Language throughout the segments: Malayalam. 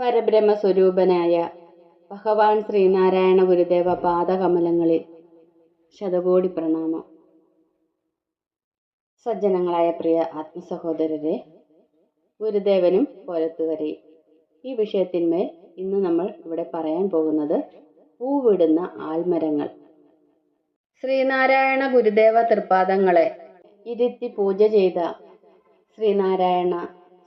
പരബ്രഹ്മ സ്വരൂപനായ ഭഗവാൻ ശ്രീനാരായണ ഗുരുദേവ പാദകമലങ്ങളിൽ ശതകോടി പ്രണാമം. സജ്ജനങ്ങളായ പ്രിയ ആത്മസഹോദരരെ ഗുരുദേവനും പോലത്തുവരെയും ഈ വിഷയത്തിന്മേൽ ഇന്ന് നമ്മൾ ഇവിടെ പറയാൻ പോകുന്നത് പൂവിടുന്ന ആൽമരങ്ങൾ. ശ്രീനാരായണ ഗുരുദേവ തൃപ്പാദങ്ങളെ ഇരുത്തി പൂജ ചെയ്ത ശ്രീനാരായണ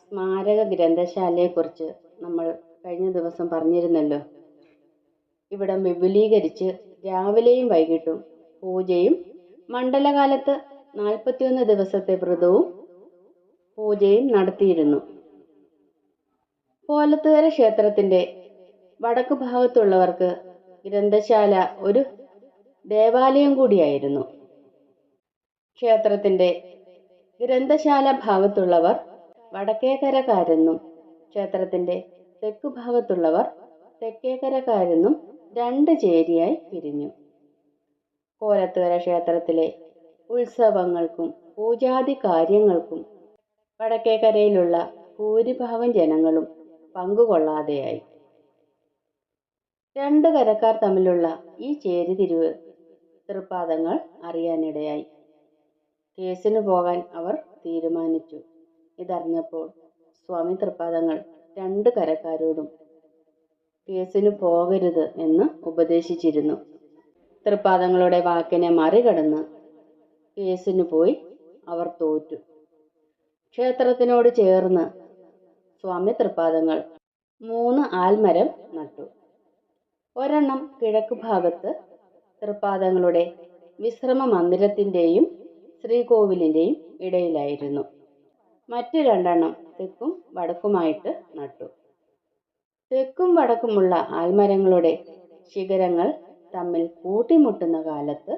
സ്മാരക ഗ്രന്ഥശാലയെക്കുറിച്ച് നമ്മൾ കഴിഞ്ഞ ദിവസം പറഞ്ഞിരുന്നല്ലോ. ഇവിടെ വിപുലീകരിച്ച് രാവിലെയും വൈകിട്ടും പൂജയും മണ്ഡലകാലത്ത് നാൽപ്പത്തിയൊന്ന് ദിവസത്തെ വ്രതവും പൂജയും നടത്തിയിരുന്നു. കോലത്തുകര ക്ഷേത്രത്തിന്റെ വടക്ക് ഭാഗത്തുള്ളവർക്ക് ഗ്രന്ഥശാല ഒരു ദേവാലയം കൂടിയായിരുന്നു. ക്ഷേത്രത്തിന്റെ ഗ്രന്ഥശാല ഭാഗത്തുള്ളവർ വടക്കേക്കരക്കാരെന്നും ക്ഷേത്രത്തിന്റെ തെക്ക് ഭാഗത്തുള്ളവർ തെക്കേക്കരക്കാരെന്നും രണ്ട് ചേരിയായി പിരിഞ്ഞു. കോലത്തുകര ക്ഷേത്രത്തിലെ ഉത്സവങ്ങൾക്കും പൂജാതി കാര്യങ്ങൾക്കും വടക്കേക്കരയിലുള്ള ഭൂരിഭാഗം ജനങ്ങളും പങ്കുകൊള്ളാതെയായി. രണ്ട് കരക്കാർ തമ്മിലുള്ള ഈ ചേരിതിരിവ് തൃപ്പാദങ്ങൾ അറിയാനിടയായി. കേസിന് പോകാൻ അവർ തീരുമാനിച്ചു. ഇതറിഞ്ഞപ്പോൾ സ്വാമി തൃപ്പാദങ്ങൾ രണ്ട് കരക്കാരോടും കേസിന് പോകരുത് എന്ന് ഉപദേശിച്ചിരുന്നു. തൃപ്പാദങ്ങളുടെ വാക്കിനെ മറികടന്ന് കേസിന് പോയി അവർ തോറ്റു. ക്ഷേത്രത്തിനോട് ചേർന്ന് സ്വാമി തൃപ്പാദങ്ങൾ മൂന്ന് ആൽമരം നട്ടു. ഒരെണ്ണം കിഴക്ക് ഭാഗത്ത് തൃപ്പാദങ്ങളുടെ വിശ്രമ മന്ദിരത്തിന്റെയും ശ്രീകോവിലിന്റെയും ഇടയിലായിരുന്നു. മറ്റ് രണ്ടെണ്ണം തെക്കും വടക്കുമായിട്ട് നട്ടു. തെക്കും വടക്കുമുള്ള ആൽമരങ്ങളുടെ ശിഖരങ്ങൾ തമ്മിൽ കൂട്ടിമുട്ടുന്ന കാലത്ത്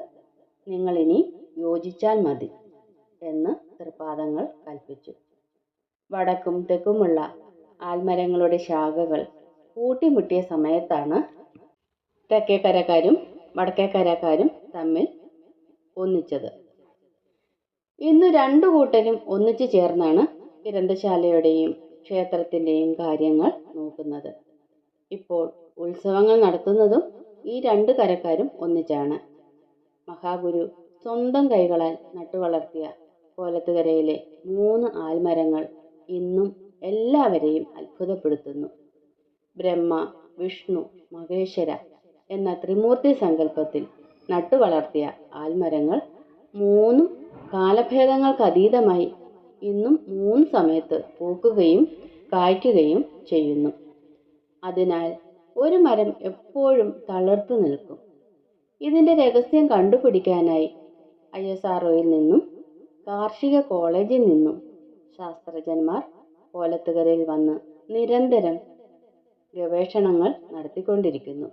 നിങ്ങളിനി യോജിച്ചാൽ മതി എന്ന് തൃപ്പാദങ്ങൾ കൽപ്പിച്ചു. വടക്കും തെക്കുമുള്ള ആൽമരങ്ങളുടെ ശാഖകൾ കൂട്ടിമുട്ടിയ സമയത്താണ് തെക്കേക്കരക്കാരും വടക്കേക്കരക്കാരും തമ്മിൽ ഒന്നിച്ചത്. ഇന്ന് രണ്ടു കൂട്ടരും ഒന്നിച്ചു ചേർന്നാണ് ഗ്രന്ഥശാലയുടെയും ക്ഷേത്രത്തിന്റെയും കാര്യങ്ങൾ നോക്കുന്നത്. ഇപ്പോൾ ഉത്സവങ്ങൾ നടത്തുന്നതും ഈ രണ്ട് കരക്കാരും ഒന്നിച്ചാണ്. മഹാഗുരു സ്വന്തം കൈകളാൽ നട്ടുവളർത്തിയ കോലത്തുകരയിലെ മൂന്ന് ആൽമരങ്ങൾ ഇന്നും എല്ലാവരെയും അത്ഭുതപ്പെടുത്തുന്നു. ബ്രഹ്മ വിഷ്ണു മഹേശ്വര എന്ന ത്രിമൂർത്തി സങ്കല്പത്തിൽ നട്ടുവളർത്തിയ ആൽമരങ്ങൾ മൂന്നും കാലഭേദങ്ങൾക്കതീതമായി ഇന്നും മൂന്ന് സമയത്ത് പൂക്കുകയും കായ്ക്കുകയും ചെയ്യുന്നു. അതിനാൽ ഒരു മരം എപ്പോഴും തളിർത്തു നിൽക്കും. ഇതിന്റെ രഹസ്യം കണ്ടുപിടിക്കാനായി ഐ എസ് ആർ നിന്നും കാർഷിക കോളേജിൽ നിന്നും ശാസ്ത്രജ്ഞന്മാർ കോലത്തുകരയിൽ വന്ന് നിരന്തരം ഗവേഷണങ്ങൾ നടത്തിക്കൊണ്ടിരിക്കുന്നു.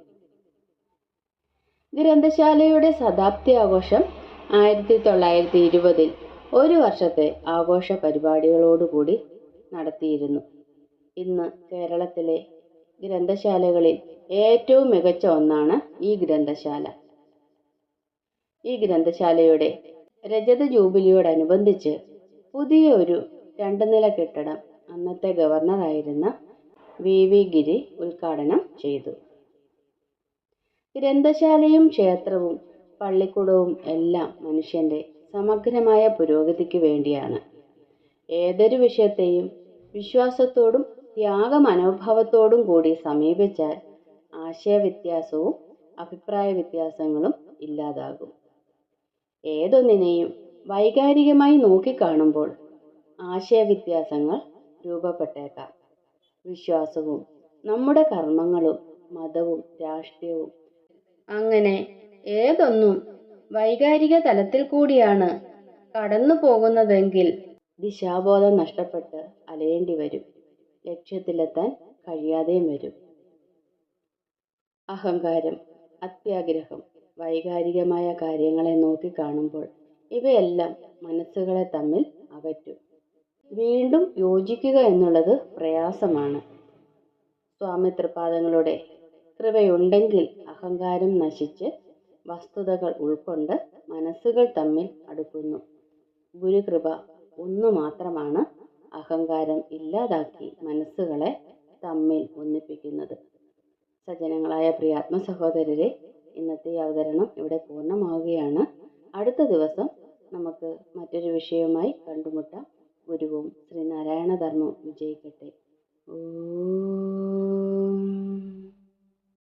ഗ്രന്ഥശാലയുടെ ശതാബ്ദി ആഘോഷം ആയിരത്തി തൊള്ളായിരത്തി ഇരുപതിൽ ഒരു വർഷത്തെ ആഘോഷ പരിപാടികളോടുകൂടി നടത്തിയിരുന്നു. ഇന്ന് കേരളത്തിലെ ഗ്രന്ഥശാലകളിൽ ഏറ്റവും മികച്ച ഒന്നാണ് ഈ ഗ്രന്ഥശാല. ഈ ഗ്രന്ഥശാലയുടെ രജത ജൂബിലിയോടനുബന്ധിച്ച് പുതിയ ഒരു രണ്ട് നില കെട്ടിടം അന്നത്തെ ഗവർണറായിരുന്ന വി. വി. ഗിരി ഉദ്ഘാടനം ചെയ്തു. ഗ്രന്ഥശാലയും ക്ഷേത്രവും പള്ളിക്കൂടവും എല്ലാം മനുഷ്യന്റെ സമഗ്രമായ പുരോഗതിക്ക് വേണ്ടിയാണ്. ഏതൊരു വിഷയത്തെയും വിശ്വാസത്തോടും ത്യാഗ മനോഭാവത്തോടും കൂടി സമീപിച്ചാൽ ആശയവ്യത്യാസവും അഭിപ്രായ വ്യത്യാസങ്ങളും ഇല്ലാതാകും. ഏതൊന്നിനെയും വൈകാരികമായി നോക്കിക്കാണുമ്പോൾ ആശയവ്യത്യാസങ്ങൾ രൂപപ്പെട്ടേക്കാം. വിശ്വാസവും നമ്മുടെ കർമ്മങ്ങളും മതവും രാഷ്ട്രീയവും അങ്ങനെ ഏതൊന്നും വൈകാരിക തലത്തിൽ കൂടിയാണ് കടന്നു പോകുന്നതെങ്കിൽ ദിശാബോധം നഷ്ടപ്പെട്ട് അലയേണ്ടി വരും. ലക്ഷ്യത്തിലെത്താൻ കഴിയാതെയും വരും. അഹങ്കാരം അത്യാഗ്രഹം വൈകാരികമായ കാര്യങ്ങളെ നോക്കിക്കാണുമ്പോൾ ഇവയെല്ലാം മനസ്സുകളെ തമ്മിൽ അകറ്റും. വീണ്ടും യോജിക്കുക എന്നുള്ളത് പ്രയാസമാണ്. സ്വാമി കൃപയുണ്ടെങ്കിൽ അഹങ്കാരം നശിച്ച് വസ്തുതകൾ ഉൾക്കൊണ്ട് മനസ്സുകൾ തമ്മിൽ അടുക്കുന്നു. ഗുരുകൃപ ഒന്നു മാത്രമാണ് അഹങ്കാരം ഇല്ലാതാക്കി മനസ്സുകളെ തമ്മിൽ ഒന്നിപ്പിക്കുന്നത്. സജ്ജനങ്ങളായ പ്രിയാത്മ സഹോദരരെ ഇന്നത്തെ അവതരണം ഇവിടെ പൂർണമാവുകയാണ്. അടുത്ത ദിവസം നമുക്ക് മറ്റൊരു വിഷയവുമായി കണ്ടുമുട്ടാം. ഗുരുവും ശ്രീനാരായണ ധർമ്മം വിജയിക്കട്ടെ. ഓ